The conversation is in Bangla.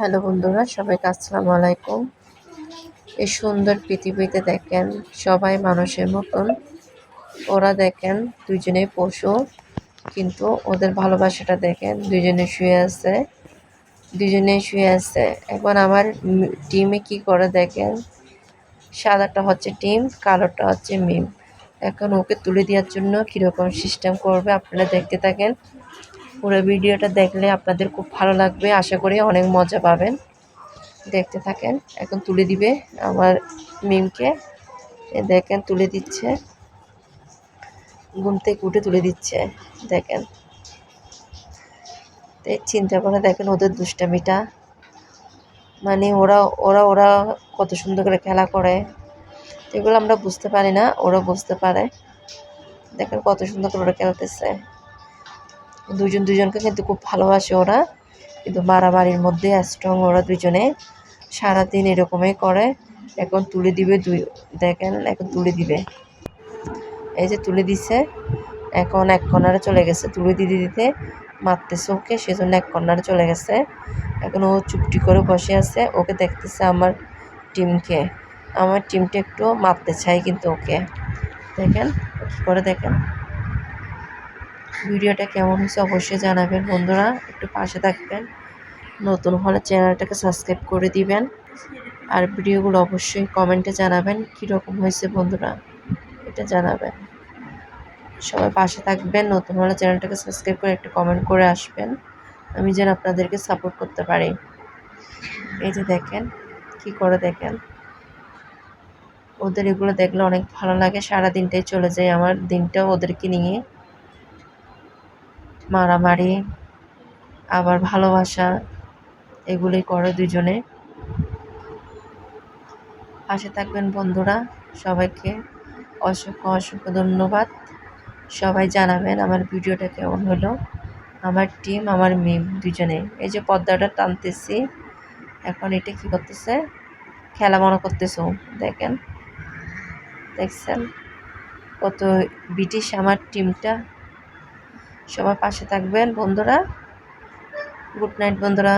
হ্যালো বন্ধুরা, সবাইকে আসসালামু আলাইকুম। এই সুন্দর পৃথিবীতে দেখেন সবাই মানুষের মতন। ওরা দেখেন দুজনেই পশু, কিন্তু ওদের ভালোবাসাটা দেখেন দুজনে শুয়ে আছে দুজনে শুয়ে আছে। এখন আমার টিমে কি করে দেখেন? সাদাটা হচ্ছে টিম, কালোটা হচ্ছে মিম। এখন ওকে তুলে দেওয়ার জন্য কীরকম সিস্টেম করবে আপনারা দেখতে থাকেন। পুরো ভিডিওটা দেখলে আপনাদের খুব ভালো লাগবে। আশা করি অনেক মজা পাবেন। দেখতে থাকেন, এখন তুলে দিবে আমার মিমকে। দেখেন, তুলে দিচ্ছে। ঘুম থেকে উঠে তুলে দিচ্ছে, দেখেন। চিন্তা করে দেখেন ওদের দুষ্টামিটা। মানে ওরা ওরা ওরা কত সুন্দর করে খেলা করে। এগুলো আমরা বুঝতে পারি না, ওরা বুঝতে পারে। দেখেন কত সুন্দর করে ওরা খেলতেছে। দুজন দুজনকে কিন্তু খুব ভালোবাসে ওরা। কিন্তু মারামারির মধ্যে স্ট্রং ওরা দুজনে সারাদিন এরকমই করে। এখন তুলে দিবে দুই দেখেন, এখন তুলে দিবে। এই যে তুলে দিছে। এখন এক কর্নারে চলে গেছে। তুলে দিতে দিতে মারতেছে ওকে সেজন্য এক কর্নারে চলে গেছে। এখন ও চুপটি করে বসে আছে। ওকে দেখতেছে আমার টিমকে। আমার টিমটা একটু মারতে চাই কিন্তু ওকে। দেখেন কী করে দেখেন। ভিডিওটা কেমন হয়েছে অবশ্যই জানাবেন বন্ধুরা, একটু পাশে থাকবেন। নতুন হলে চ্যানেলটাকে সাবস্ক্রাইব করে দিবেন। আর ভিডিওগুলো অবশ্যই কমেন্টে জানাবেন, কীরকম হয়েছে বন্ধুরা, এটা জানাবেন। সবাই পাশে থাকবেন, নতুন হলে চ্যানেলটাকে সাবস্ক্রাইব করে একটু কমেন্ট করে আসবেন। আমি যেন আপনাদেরকে সাপোর্ট করতে পারি। এই যে দেখেন, কি করে দেখেন? ওদের এগুলো দেখলে অনেক ভালো লাগে সারা দিনটাই চলে যায় আমার দিনটাও ওদেরকে নিয়ে। মারামারি, আবার ভালোবাসা এগুলি করে দুজনে। পাশে থাকবেন বন্ধুরা, সবাইকে অসংখ্য অসংখ্য ধন্যবাদ। সবাই জানাবেন আমার ভিডিওটা কেমন হলো। আমার টিম, আমার মিম দুজনে। এই যে পর্দাটা টানতেছি, এখন এটা কি করতেছে? খেলা মনে করতেছো, দেখেন। দেখছেন? কত ব্রিটিশ আমার টিমটা। সবার পাশে থাকবেন বন্ধুরা। গুড নাইট বন্ধুরা।